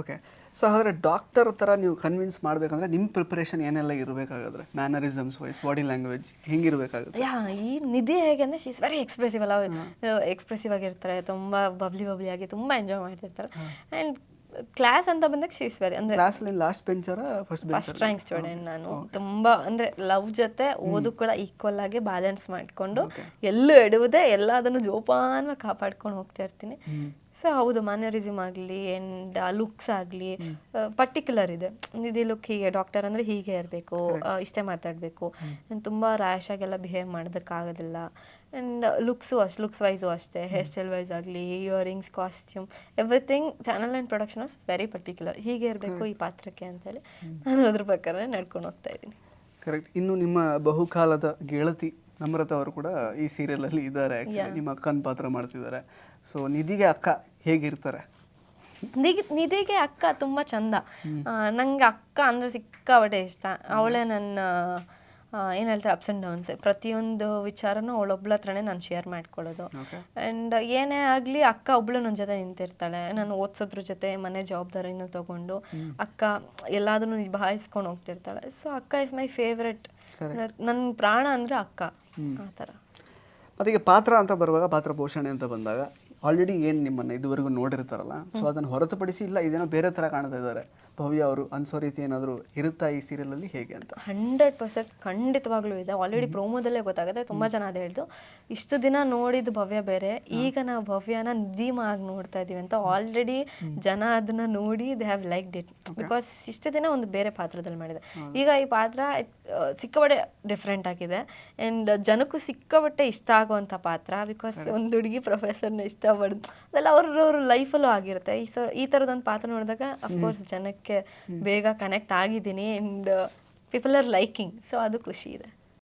Okay so ಹಾಗಾದ್ರೆ doctor ಥರ ನೀವು ಕನ್ವಿನ್ಸ್ ಮಾಡಬೇಕಂದ್ರೆ ನಿಮ್ಮ ಪ್ರಿಪ್ರೇಷನ್ ಏನೆಲ್ಲ ಇರಬೇಕಾಗಾದ್ರೆ ಮ್ಯಾನರಿಸಮ್ಸ್ ವೈಸ್ ಬಾಡಿ ಲ್ಯಾಂಗ್ವೇಜ್ ಹೆಂಗಿರಬೇಕಾಗುತ್ತೆ? ಯಾ ಈ ನಿಧಿ ಹೇಗೆ ಅಂದರೆ ಶೀಸ್ ವೆರಿ ಎಕ್ಸ್ಪ್ರೆಸಿವ್ ಅಲ್ಲ. ಎಕ್ಸ್ಪ್ರೆಸಿವ್ ಆಗಿರ್ತಾರೆ ತುಂಬ ಬಬ್ಲಿ ಬಬ್ಲಿ ಆಗಿ ತುಂಬ ಎಂಜಾಯ್ ಮಾಡ್ತಿರ್ತಾರೆ. ಆ್ಯಂಡ್ ಕ್ಲಾಸ್ ಅಂತ ಬಂದಾಗ ಶೀಸ್ ವೆರಿ ಅಂದರೆ ಕ್ಲಾಸಲ್ಲಿ ಲಾಸ್ಟ್ ಬೆಂಚರ ಫಸ್ಟ್ ಫಸ್ಟ್ ರ್ಯಾಂಕ್ ಸ್ಟೂಡೆಂಟ್ ನಾನು. ತುಂಬ ಅಂದರೆ ಲವ್ ಜೊತೆ ಓದು ಕೂಡ ಈಕ್ವಲ್ ಆಗಿ ಬ್ಯಾಲೆನ್ಸ್ ಮಾಡಿಕೊಂಡು ಎಲ್ಲೂ ಎಡುವುದೇ ಎಲ್ಲದನ್ನು ಜೋಪಾನ ಕಾಪಾಡ್ಕೊಂಡು ಹೋಗ್ತಾ ಇರ್ತೀನಿ. ಸೊ ಹೌದು ಮ್ಯಾನರಿಸಮ್ ಆಗಲಿ ಆ್ಯಂಡ್ ಲುಕ್ಸ್ ಆಗಲಿ ಪರ್ಟಿಕ್ಯುಲರ್ ಇದೆ. ಇದು ಲುಕ್ ಹೀಗೆ ಡಾಕ್ಟರ್ ಅಂದರೆ ಹೀಗೆ ಇರಬೇಕು ಇಷ್ಟೇ ಮಾತಾಡಬೇಕು. ನಾನು ತುಂಬ ರ್ಯಾಶ್ ಆಗೆಲ್ಲ ಬಿಹೇವ್ ಮಾಡೋದಕ್ಕಾಗೋದಿಲ್ಲ. ಆ್ಯಂಡ್ ಲುಕ್ಸು ಅಷ್ಟು ಲುಕ್ಸ್ ವೈಸು ಅಷ್ಟೇ. ಹೇರ್ ಸ್ಟೈಲ್ ವೈಸ್ ಆಗಲಿ earrings costume everything channel and production was very particular ಹೀಗೆ ಇರಬೇಕು ಈ ಪಾತ್ರಕ್ಕೆ ಅಂತೇಳಿ ನಾನು ಅದ್ರ ಪ್ರಕಾರ ನಡ್ಕೊಂಡು ಹೋಗ್ತಾ ಇದ್ದೀನಿ. ಕರೆಕ್ಟ್ ಇನ್ನು ನಿಮ್ಮ ಬಹುಕಾಲದ ಗೆಳತಿ ನಮ್ರತ ಅವರು ಕೂಡ ಈ ಸೀರಿಯಲಲ್ಲಿ ಇದ್ದಾರೆ ಆ್ಯಕ್ಚುಲಿ ನಿಮ್ಮ ಅಕ್ಕನ ಪಾತ್ರ ಮಾಡ್ತಿದ್ದಾರೆ. ಸೊ ನಿಧಿಗೆ ಅಕ್ಕ ಹೇಗಿರ್ತಾರೆ? ನಿಧಿ ನಿಧಿಗೆ ಅಕ್ಕ ತುಂಬಾ ಚಂದ. ನಂಗೆ ಅಕ್ಕ ಅಂದ್ರೆ ಸಿಕ್ಕಾಪಟ್ಟೆ ಇಷ್ಟ. ಅವಳೇ ನನ್ನ ಏನು ಹೇಳ್ತಾರೆ ಅಪ್ಸ್ ಆ್ಯಂಡ್ ಡೌನ್ಸ್ ಪ್ರತಿಯೊಂದು ವಿಚಾರನೂ ಅವಳೊಬ್ಳ ಹತ್ರನೇ ನಾನು ಶೇರ್ ಮಾಡ್ಕೊಳ್ಳೋದು. ಅಂಡ್ ಆ್ಯಂಡ್ ಏನೇ ಆಗಲಿ ಅಕ್ಕ ಒಬ್ಳು ನನ್ನ ಜೊತೆ ನಿಂತಿರ್ತಾಳೆ. ನಾನು ಓದ್ಸೋದ್ರ ಜೊತೆ ಮನೆ ಜವಾಬ್ದಾರಿನ ತಗೊಂಡು ಅಕ್ಕ ಎಲ್ಲಾದ್ರೂ ನಿಭಾಯಿಸ್ಕೊಂಡು ಹೋಗ್ತಿರ್ತಾಳೆ. ಸೊ ಅಕ್ಕ ಇಸ್ ಮೈ ಫೇವ್ರೆಟ್ ನನ್ನ ಪ್ರಾಣ ಅಂದರೆ ಅಕ್ಕ. ಆ ಥರ. ಮತ್ತೆ ಈಗ ಪಾತ್ರ ಅಂತ ಬರುವಾಗ ಪಾತ್ರ ಪೋಷಣೆ ಅಂತ ಬಂದಾಗ ಆಲ್ರೆಡಿ ಏನು ನಿಮ್ಮನ್ನು ಇದುವರೆಗೂ ನೋಡಿರ್ತಾರಲ್ಲ ಸೊ ಅದನ್ನು ಹೊರತುಪಡಿಸಿ ಇಲ್ಲ ಇದೇನೋ ಬೇರೆ ಥರ ಕಾಣ್ತಾ ಇದ್ದಾರೆ. ಭವ್ಯ ಅವರು ಅನ್ಸೋ ರೀತಿ ಏನಾದರೂ ಇರುತ್ತಾ ಈ ಸೀರಿಯಲಲ್ಲಿ ಹೇಗೆ ಅಂತ? ಹಂಡ್ರೆಡ್ ಪರ್ಸೆಂಟ್ ಖಂಡಿತವಾಗ್ಲೂ ಇದೆ. ಆಲ್ರೆಡಿ ಪ್ರೋಮೋದಲ್ಲೇ ಗೊತ್ತಾಗುತ್ತೆ ತುಂಬ ಜನ ಅದೇ ಹೇಳ್ದು. ಇಷ್ಟು ದಿನ ನೋಡಿದ ಭವ್ಯ ಬೇರೆ ಈಗ ನಾವು ಭವ್ಯನ ನಿಧಿಮಾಗಿ ನೋಡ್ತಾ ಇದೀವಿ ಅಂತ ಆಲ್ರೆಡಿ ಜನ ಅದನ್ನ ನೋಡಿ they have like it because ಇಷ್ಟು ದಿನ ಒಂದು ಬೇರೆ ಪಾತ್ರದಲ್ಲಿ ಮಾಡಿದೆ. ಈಗ ಈ ಪಾತ್ರ ಸಿಕ್ಕಬಟ್ಟೆ ಸಿಕ್ಕಾಪಟ್ಟೆ ಡಿಫ್ರೆಂಟ್ ಆಗಿದೆ. ಆ್ಯಂಡ್ ಜನಕ್ಕೂ ಸಿಕ್ಕಾಪಟ್ಟೆ ಇಷ್ಟ ಆಗುವಂಥ ಪಾತ್ರ ಬಿಕಾಸ್ ಒಂದು ಹುಡುಗಿ ಪ್ರೊಫೆಸರ್ನ ಇಷ್ಟಪಡೋದು ಅದೆಲ್ಲ ಅವ್ರವ್ರ ಲೈಫಲ್ಲೂ ಆಗಿರುತ್ತೆ. ಈ ಸ ಈ ಥರದೊಂದು ಪಾತ್ರ ನೋಡಿದಾಗ ಅಫ್ಕೋರ್ಸ್ ಜನಕ್ಕೆ ಬೇಗ ಕನೆಕ್ಟ್ ಆಗಿದ್ದೀನಿ and people are liking so ಅದು ಖುಷಿ ಇದೆ.